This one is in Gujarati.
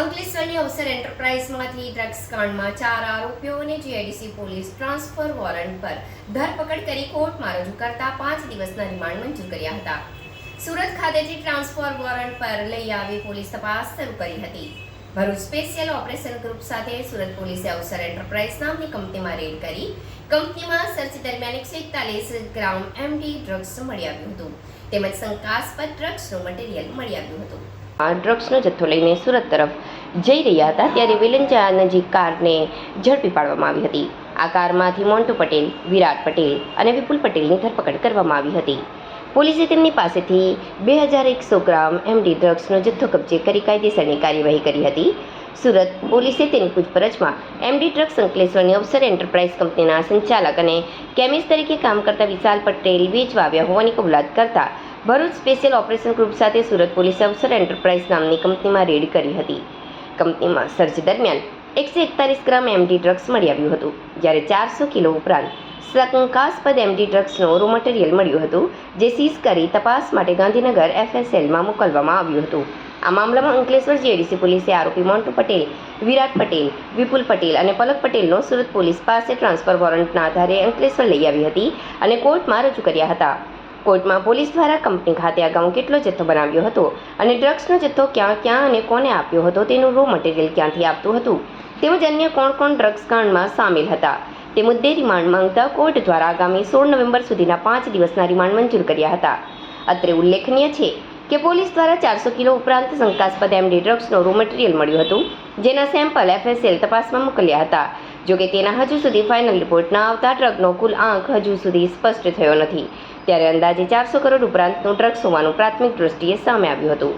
અંકલેશ્વરની અવસર એન્ટરપ્રાઇઝમાંથી ડ્રગ્સ કાંડમાં ચાર આરોપીઓને જીઆઈડીસી પોલીસ ટ્રાન્સફર વોરંટ પર ધરપકડ કરી કોર્ટમાં રજૂ કરતા પાંચ દિવસના રિમાન્ડ મંજૂર કર્યા હતા. સુરત ખાતેથી ટ્રાન્સફર વોરંટ પર લઈ આવી પોલીસ તપાસ શરૂ કરી હતી. ભરૂચ સ્પેશિયલ ઓપરેશન ગ્રુપ સાથે સુરત પોલીસે અવસર એન્ટરપ્રાઇઝ નામની કંપનીમાં રેડ કરી. કંપનીમાં સર્ચ દરમિયાન એકસો એકતાલીસ ગ્રામ એમડી ડ્રગ્સ મળી આવ્યું હતું. તેમજ શંકાસ્પદ ડ્રગ્સનું મટીરિયલ મળી આવ્યું હતું. આ ડ્રગ્સનો જથ્થો લઈને સુરત તરફ જઈ રહ્યા હતા ત્યારે વેલંજા નજીક કારને ઝડપી પાડવામાં આવી હતી. આ કારમાંથી મોન્ટુ પટેલ, વિરાટ પટેલ અને વિપુલ પટેલની ધરપકડ કરવામાં આવી હતી. પોલીસે તેમની પાસેથી બે હજાર એકસો ગ્રામ એમડી ડ્રગ્સનો જથ્થો કબજે કરી કાયદેસરની કાર્યવાહી કરી હતી. સુરત પોલીસે તેની પૂછપરછમાં એમડી ડ્રગ્સ અંકલેશ્વરની અવસર એન્ટરપ્રાઇઝ કંપનીના સંચાલક અને કેમિસ્ટ તરીકે કામ કરતા વિશાલ પટેલ વેચવા આવ્યા હોવાની કબૂલાત કરતા ભરૂચ સ્પેશિયલ ઓપરેશન ગ્રુપ સાથે સુરત પોલીસે અવસર એન્ટરપ્રાઇઝ નામની કંપનીમાં રેડ કરી હતી. કંપનીમાં સર્ચ દરમિયાન એકસો એકતાલીસ ગ્રામ એમડી ડ્રગ્સ મળી આવ્યું હતું. જ્યારે ચારસો કિલો ઉપરાંત શંકાસ્પદ એમડી ડ્રગ્સનું રો મટીરિયલ મળ્યું હતું, જે સીઝ કરી તપાસ માટે ગાંધીનગર એફએસએલમાં મોકલવામાં આવ્યું હતું. આ મામલામાં અંકલેશ્વર જીએડીસી પોલીસે આરોપી મોન્ટુ પટેલ, વિરાટ પટેલ, વિપુલ પટેલ અને પલક પટેલનો સુરત પોલીસ પાસે ટ્રાન્સફર વોરંટના આધારે અંકલેશ્વર લઈ આવી હતી અને કોર્ટમાં રજૂ કર્યા હતા. કોર્ટમાં પોલીસ દ્વારા કંપની ખાતે અગાઉ કેટલો જથ્થો બનાવ્યો હતો અને ડ્રગ્સનો જથ્થો ક્યાં ક્યાં અને કોને આપ્યો હતો તેનું રો મટીરિયલ ક્યાંથી આપતું હતું? તેમજ અન્ય કોણ કોણ ડ્રગ્સ કાંડમાં સામેલ હતા? તે મુદ્દે રિમાન્ડ માંગતા કોર્ટ દ્વારા આગામી સોળ નવેમ્બર સુધીના પાંચ દિવસના રિમાન્ડ મંજૂર કર્યા હતા. અત્રે ઉલ્લેખનીય છે કે પોલીસ દ્વારા ચારસો કિલો ઉપરાંત શંકાસ્પદ એમડી ડ્રગ્સનો રો મટીરિયલ મળ્યું હતું, જેના સેમ્પલ એફએસએલ તપાસમાં મોકલ્યા હતા. જોકે તેના હજુ સુધી ફાઇનલ રિપોર્ટ ન આવતા ટ્રકનો કુલ આંક હજુ સુધી સ્પષ્ટ થયો નથી. ત્યારે અંદાજે ચારસો કરોડ ઉપરાંતનું ડ્રગ્સ હોવાનું પ્રાથમિક દ્રષ્ટિએ સામે આવ્યું હતું.